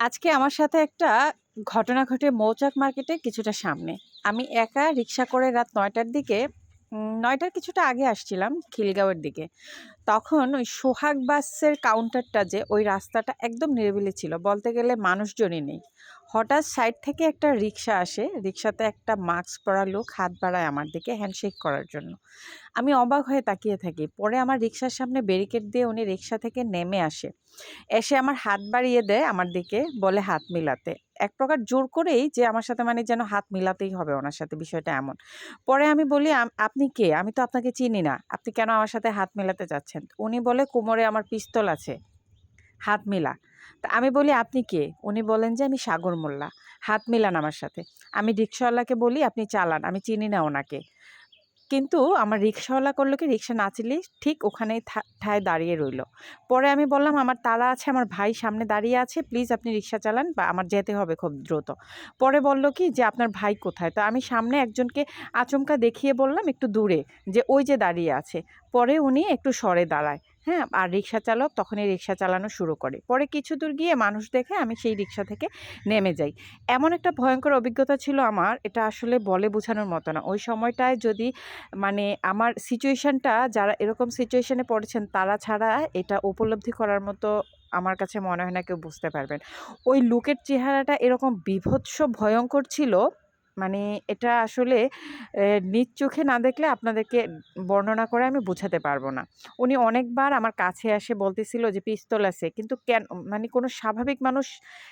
আজকে আমার সাথে একটা ঘটনা ঘটে মৌচাক মার্কেটে কিছুটা সামনে। আমি একা রিক্সা করে রাত নয়টার দিকে নয়টার কিছুটা আগে আসছিলাম খিলগাঁওয়ের দিকে। তখন ওই সোহাগ বাসের কাউন্টারটা যে, ওই রাস্তাটা একদম নিরিবিলি ছিল। বলতে গেলে মানুষজনই নেই। হঠাৎ সাইড থেকে একটা রিক্সা আসে। রিক্সাতে একটা মাস্ক পরা লোক হাত বাড়ায় আমার দিকে হ্যান্ডশেক করার জন্য। আমি অবাক হয়ে তাকিয়ে থাকি। পরে আমার রিক্সার সামনে ব্যারিকেড দিয়ে উনি রিক্সা থেকে নেমে আসে। এসে আমার হাত বাড়িয়ে দেয় আমার দিকে, বলে হাত মিলাতে। এক প্রকার জোর করেই যে আমার সাথে মানে যেন হাত মিলাতেই হবে ওনার সাথে বিষয়টা এমন। পরে আমি বলি, "আপনি কে? আমি তো আপনাকে চিনি না। আপনি কেন আমার সাথে হাত মেলাতে যাচ্ছেন উনি বলে, "কোমরে আমার পিস্তল আছে। হাত মেলা তা আমি বলি, "আপনি কে?" উনি বলেন যে, "আমি সাগর মোল্লা। হাত মেলান আমার সাথে।" আমি রিক্সাওয়ালাকে বলি, "আপনি চালান। আমি চিনি না ওনাকে।" কিন্তু আমার রিক্সাওয়ালা করল কি রিক্সা না চালিয়ে ঠিক ওখানেই ঠায় দাঁড়িয়ে রইল। পরে আমি বললাম, "আমার তারা আছে। আমার ভাই সামনে দাঁড়িয়ে আছে। প্লিজ আপনি রিক্সা চালান বা আমার যেতে হবে খুব দ্রুত।" পরে বলল কি যে, "আপনার ভাই কোথায়?" তো আমি সামনে একজনকে আচমকা দেখিয়ে বললাম একটু দূরে যে, "ওই যে দাঁড়িয়ে আছে।" পরে উনি একটু সরে দাঁড়ায়। হ্যাঁ? আর রিক্সা চালক তখনই রিক্সা চালানো শুরু করে। পরে কিছু দূর গিয়ে মানুষ দেখে আমি সেই রিক্সা থেকে নেমে যাই। এমন একটা ভয়ঙ্কর অভিজ্ঞতা ছিল আমার, এটা আসলে বলে বোঝানোর মতো না। ওই সময়টায় যদি মানে আমার সিচুয়েশানটা যারা এরকম সিচুয়েশানে পড়েছেন তারা ছাড়া এটা উপলব্ধি করার মতো আমার কাছে মনে হয় না কেউ বুঝতে পারবেন। ওই লোকের চেহারাটা এরকম বীভৎস ভয়ঙ্কর ছিল, মানে এটা আসলে নিজ চোখে না দেখলে আপনাদেরকে বর্ণনা করে আমি বোঝাতে পারব না। উনি অনেকবার আমার কাছে আসে বলতেছিল যে, পিস্তল আছে। কিন্তু কেন মানে কোনো স্বাভাবিক মানুষ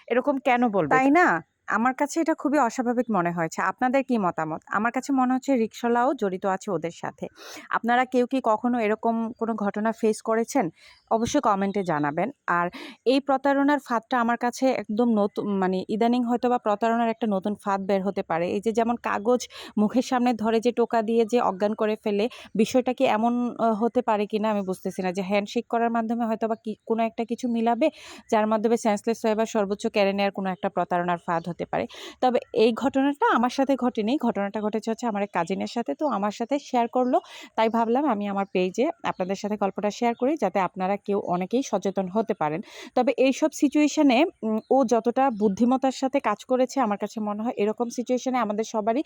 এরকম কেন বলবে? তাই না? আমার কাছে এটা খুবই অস্বাভাবিক মনে হয়েছে। আপনাদের কি মতামত? আমার কাছে মনে হচ্ছে রিক্শাওয়ালাও জড়িত আছে ওদের সাথে। আপনারা কেউ কি কখনো এরকম কোনো ঘটনা ফেস করেছেন? অবশ্যই কমেন্টে জানাবেন। আর এই প্রতারণার ফাঁদটা আমার কাছে একদম নতুন মানে ইদানিং হয়তো বা প্রতারণার একটা নতুন ফাঁদ বের হতে পারে। এই যে যেমন কাগজ মুখের সামনে ধরে যে টোকা দিয়ে যে অজ্ঞান করে ফেলে, বিষয়টা কি এমন হতে পারে কিনা আমি বুঝতেছি না। যে হ্যান্ডশেক করার মাধ্যমে হয়তোবা কি কোনো একটা কিছু মিলাবে, যার মাধ্যমে সেন্সলেস হয়ে বা সর্বোচ্চ কেড়ে নেয়ার কোনো একটা প্রতারণার ফাঁদ হতে পারে। তবে এই ঘটনাটা আমার সাথে ঘটেনি। ঘটনাটা ঘটেছে হচ্ছে আমার এক কাজিনের সাথে। তো আমার সাথে শেয়ার করল তাই ভাবলাম আমি আমার পেইজে আপনাদের সাথে গল্পটা শেয়ার করি যাতে আপনারা কেউ অনেকেই সচেতন হতে পারেন। তবে এইসব সিচুয়েশনে উম, ও যতটা বুদ্ধিমত্তার সাথে কাজ করেছে, আমার কাছে মনে হয় এরকম সিচুয়েশানে আমাদের সবারই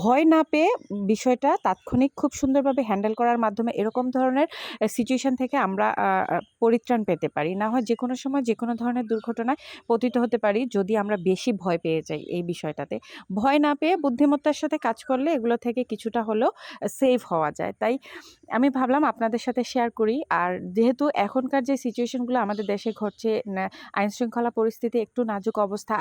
ভয় না পেয়ে বিষয়টা তাৎক্ষণিক খুব সুন্দরভাবে হ্যান্ডেল করার মাধ্যমে এরকম ধরনের সিচুয়েশান থেকে আমরা পরিত্রাণ পেতে পারি। না হয় যে কোনো সময় যে কোনো ধরনের দুর্ঘটনায় পতিত হতে পারি যদি আমরা বেশি ভয় পেয়ে যাই এই বিষয়টাতে। ভয় না পেয়ে বুদ্ধিমত্তার সাথে কাজ করলে এগুলো থেকে কিছুটা হলেও সেভ হওয়া যায়। তাই আমি ভাবলাম আপনাদের সাথে শেয়ার করি। আর যেহেতু এখনকার যে সিচুয়েশনগুলো আমাদের দেশে ঘটছে, আইনশৃঙ্খলা পরিস্থিতি একটু নাজুক অবস্থা